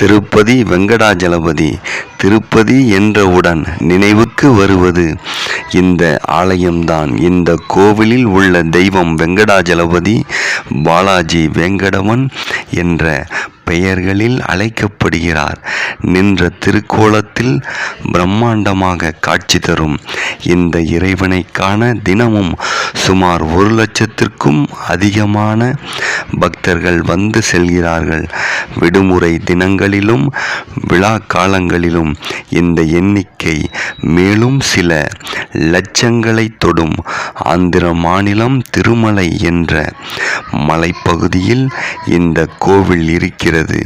திருப்பதி வெங்கடாஜலபதி. திருப்பதி என்றவுடன் நினைவுக்கு வருவது இந்த ஆலயம்தான். இந்த கோவிலில் உள்ள தெய்வம் வெங்கடாஜலபதி பாலாஜி வெங்கடவன் என்ற பெயர்களில் அழைக்கப்படுகிறார். நின்ற திருக்கோலத்தில் பிரம்மாண்டமாக காட்சி தரும். இந்த இறைவனை காண தினமும் சுமார் ஒரு லட்சத்திற்கும் அதிகமான பக்தர்கள் வந்து செல்கிறார்கள். விடுமுறை தினங்களிலும் விழா காலங்களிலும் இந்த எண்ணிக்கை மேலும் சில லட்சங்களை தொடும். ஆந்திர மாநிலம் திருமலை என்ற மலைப்பகுதியில் இந்த கோவில் இருக்கிறது.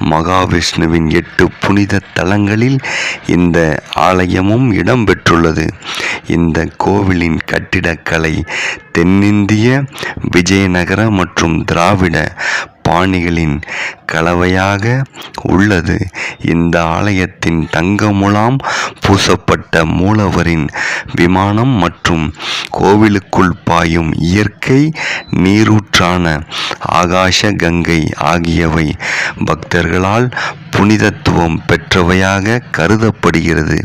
மகாவிஷ்ணுவின் எட்டு புனித தலங்களில் இந்த ஆலயமும் இடம்பெற்றுள்ளது. இந்த கோவிலின் கட்டிடக்கலை தென்னிந்திய விஜயநகர மற்றும் திரா திராவிட பாணிகளின் கலவையாக உள்ளது. இந்த ஆலயத்தின் தங்க முலாம் பூசப்பட்ட மூலவரின் விமானம் மற்றும் கோவிலுக்குள் பாயும் இயற்கை நீரு நீரூற்றான ஆகாஷ கங்கை ஆகியவை பக்தர்களால் புனிதத்துவம் பெற்றவையாக கருதப்படுகிறது.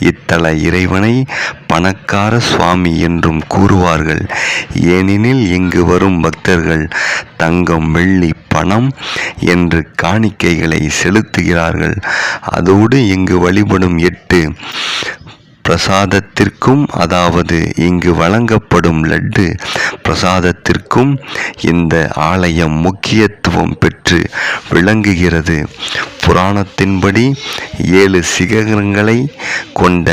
இத்தல இறைவனை பணக்கார சுவாமி என்றும் கூறுவார்கள். ஏனெனில் இங்கு வரும் பக்தர்கள் தங்கம் வெள்ளி பணம் என்று காணிக்கைகளை செலுத்துகிறார்கள். அதோடு இங்கு வழிபடும் எட்டு பிரசாதத்திற்கும் அதாவது இங்கு வழங்கப்படும் லட்டு பிரசாதத்திற்கும் இந்த ஆலயம் முக்கியத்துவம் பெற்று விளங்குகிறது. புராணத்தின்படி ஏழு சிகரங்களை கொண்ட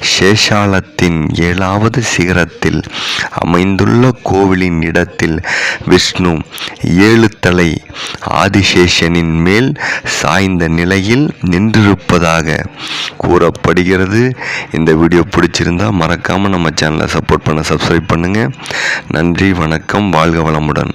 சேஷாலத்தின் ஏழாவது சிகரத்தில் அமைந்துள்ள கோவிலின் இடத்தில் விஷ்ணு ஏழு தலை ஆதிசேஷனின் மேல் சாய்ந்த நிலையில் நின்றிருப்பதாக கூறப்படுகிறது. இந்த வீடியோ பிடிச்சிருந்தா மறக்காமல் நம்ம சேனலை சப்போர்ட் பண்ண சப்ஸ்கிரைப் பண்ணுங்கள் நன்றி வணக்கம் வாழ்க வளமுடன்.